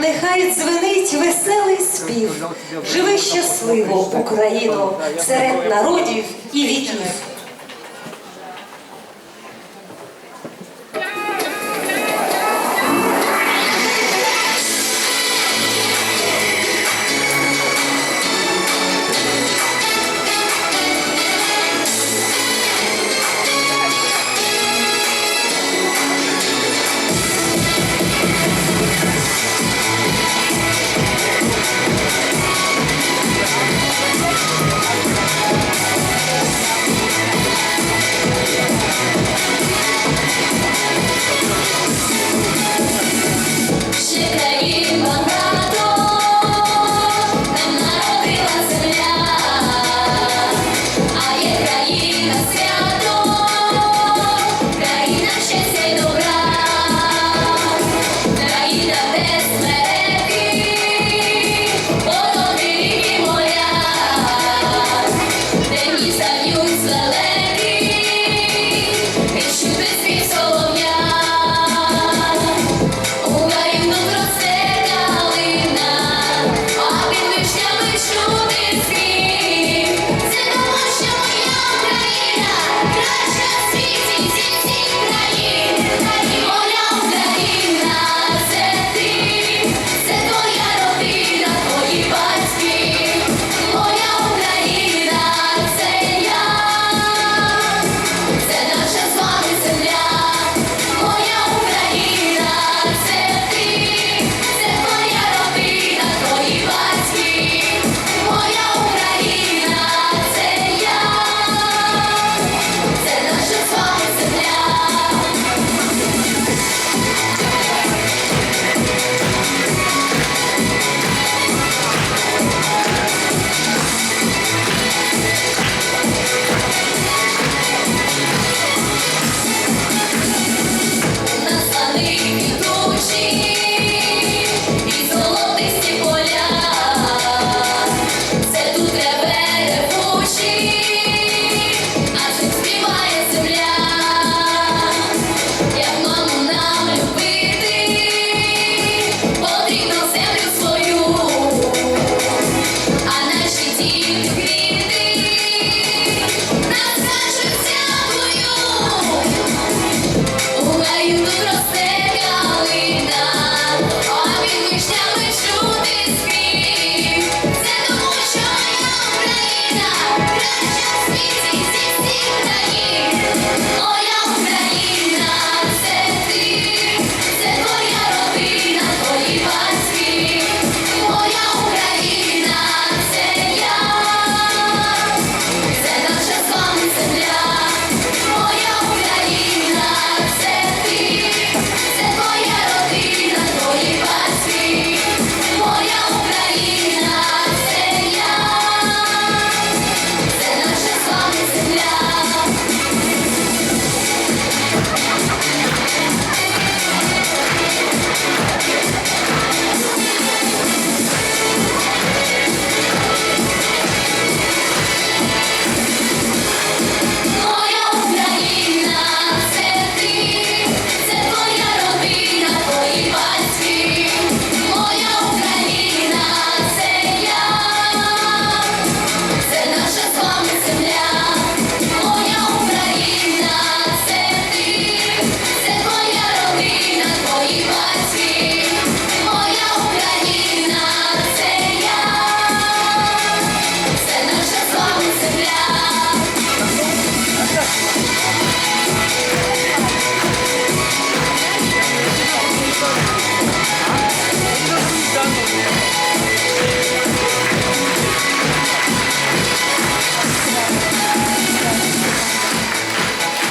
нехай дзвенить веселий спів. Живи щасливо, Україно, серед народів і віків.